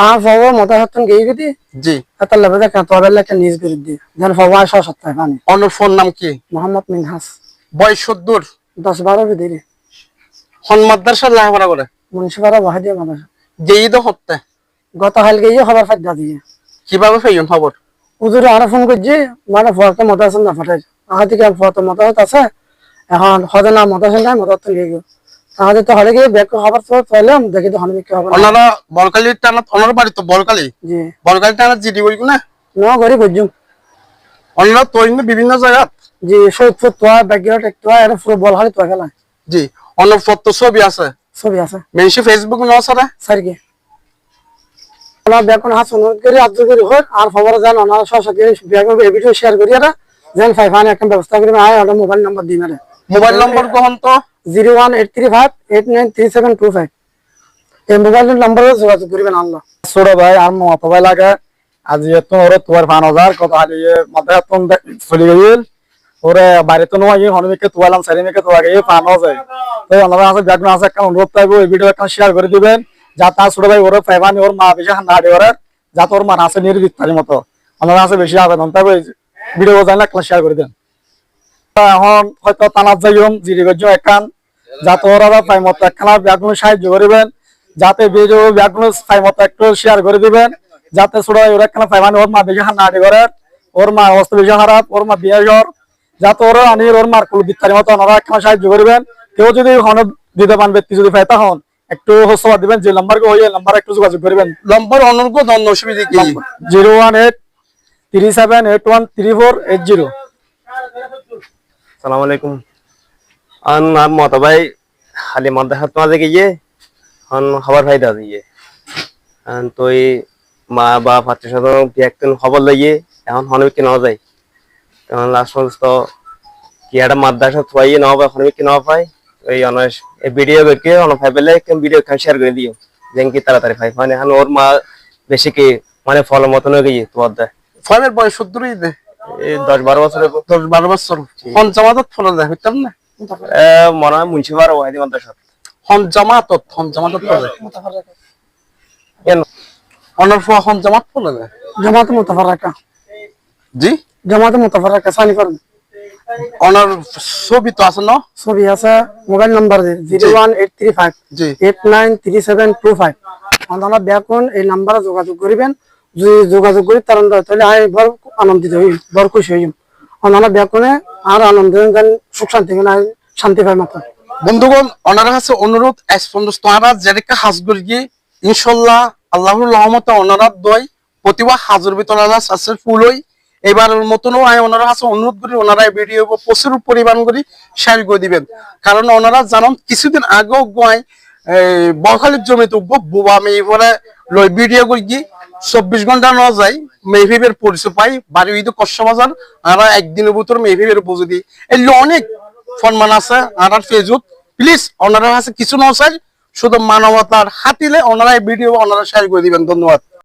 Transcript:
আর ফব গেদি? জি। লেবে করে দি? যেন ফব পানি অনর ফোন নাম কি? মোহাম্মদ মিনহাস। বয়স দশ বারো বিদিরে হন মাদ্রাসা লেখাপড়া করে? মুন্সিপাড়া বহাই দিয়ে মানুষ যেই তো হতে গত হাল গিয়ে খবর ফাইদা দিয়ে। কীভাবে ফাইন খবর? হুজুরে আরও ফোন করছি মানে না ফাটাই আহ থেকে ফটো মতো আছে। এখন হজে না মতো আছে না মতো তো গিয়ে গিয়ে তাহলে তো হলে গিয়ে ব্যাগ খবর তো পাইলাম দেখি তো হলে কি খবর। ওনারা বলকালির টানা ওনার বাড়ি তো বলকালি? জি। বলকালি টানা জিডি না? ন গরি বুঝুম ওনারা তৈরি বিভিন্ন জায়গা জি সৈয়দপুর তোয়া ব্যাগিরট এক তোয়া এটা পুরো বল হালি তোয়া খেলা। জি ফটো ছবি আছে। ছবি আছে। মেনশি ফেসবুক ন? সারা সারিকে ওনার ব্যাগ কোন হাত অনুরোধ করি আদ্র করি হোক আর খবর জান ওনার সব সাথে ভিডিও শেয়ার করি আর যেন ফাইভ হান একটা ব্যবস্থা করি আয় ওটা মোবাইল নাম্বার দিই মেরে। মোবাইল নম্বর গ্রহণ তো? Zero one eight three five eight nine three seven two five. এই মোবাইলের নাম্বারে যোগাযোগ করবেন আল্লাহ। ছোট ভাই আর মত ভাই লাগে। আজি এত ওরে তোমার পাঁচ হাজার কত হালি মাথায় এত চলে গেল। ওরে বাইরে তো নয় হনুমিকে তোয়ালাম সারিমিকে তোয়া গিয়ে পান যায়। তো ওনারা আছে ব্যাগ আছে একটা অনুরোধ পাইবো এই ভিডিও একটা শেয়ার করে দিবেন। যা তার ছোট ভাই ওরে পাইবানি ওর মা বেশি হান্ডা হাঁটি ওরে যাতে ওর মা আছে নির্বিত্তারি মতো। ওনারা আছে বেশি আবেদন পাইবো ভিডিও জানলে একটা শেয়ার করে দেন। এখন হয়তো তানাত যাইম জিরি গজ্য একান যাতে ওরা পাই মতো একখানা ব্যাগগুলো সাহায্য করিবেন যাতে ভিডিও ব্যাগগুলো পাই মতো একটু শেয়ার করে দিবেন। যাতে ভাই ওরা একখানা পাইবানি ওর মা বেশি হান্না হাঁটি করে। ওর মা অবস্থা বেশি খারাপ ওর মা বিয়ে জ্বর যাতে ওরা আনি ওর মার কুল বিত্তারি মতো ওনারা একখানা সাহায্য করবেন কেউ যদি হন দিতে পান ব্যক্তি যদি পাইতা হন একটু হোসবা দিবেন যে নাম্বারকে ওই নাম্বার একটু যোগাযোগ করবেন। নম্বর অনুর্গ ধন্য অসুবিধা কি? Zero one eight three seven eight one three four eight zero সালাম আলাইকুম। নাম মত ভাই, খালি মাদ্রাসাত মাঝে গিয়ে, আন খবর ফাইদা দিয়ে। আন তুই মা বা সাধারণ একদিন খবর এখন হনবিক কি নেওয়া যায় কি এই ভিডিও যেন কি তাড়াতাড়ি মানে মা মানে ফল মতন হয়ে গিয়ে তোমার দেয়। ফোনের বয়স সদ্দুরই দে। এই দশ বারো দশ বারো বছর? হইতাম না? মনে হয় মাদ্রাসা অনর ফোয়া জামাত মুতাফারাকা। জি? জামাত মুতাফারাকা সানি অনর ছবি তো আছে ন? ছবি আছে mobile number zero one eight three five. জি। Eight nine three seven two five. আপনারা ব্যাকুন এই নাম্বারে যোগাযোগ করিবেন। যদি যোগাযোগ করি তার তাহলে আমি বড় আনন্দিত হই, বড় খুশি হইম আপনারা ব্যাকুনে আর আনন্দ সুখ শান্তি শান্তি পাই মাত্র। বন্ধুগণ ওনার কাছে অনুরোধ তোমরা যেদিকে হাজ করি ইনশাল্লাহ আল্লাহর রহমতে ওনারা দই প্রতিভা হাজর ভিতরে সাকসেসফুল হই। এবারের মতনও আমি ওনার কাছে অনুরোধ করি ওনারা এই ভিডিও প্রচুর পরিমাণ করি শেয়ার করে দিবেন। কারণ ওনারা জানান, কিছুদিন আগেও গোয়াই বখালির জমিতে বুবা মেয়ে পরে ভিডিও করি কি চব্বিশ ঘণ্টা না যায় মেহফিবের পরিচয় পাই, বাড়ি হইতে কষ্ট বাজার আর একদিনের ভিতর মেহফিবের উপযোগী। এই অনেক সম্মান আছে, আর ফেসবুক প্লিজ ওনারা কাছে কিছু না চাই, শুধু মানবতার হাতিলে ওনারা ভিডিও ওনারা শেয়ার করে দিবেন। ধন্যবাদ।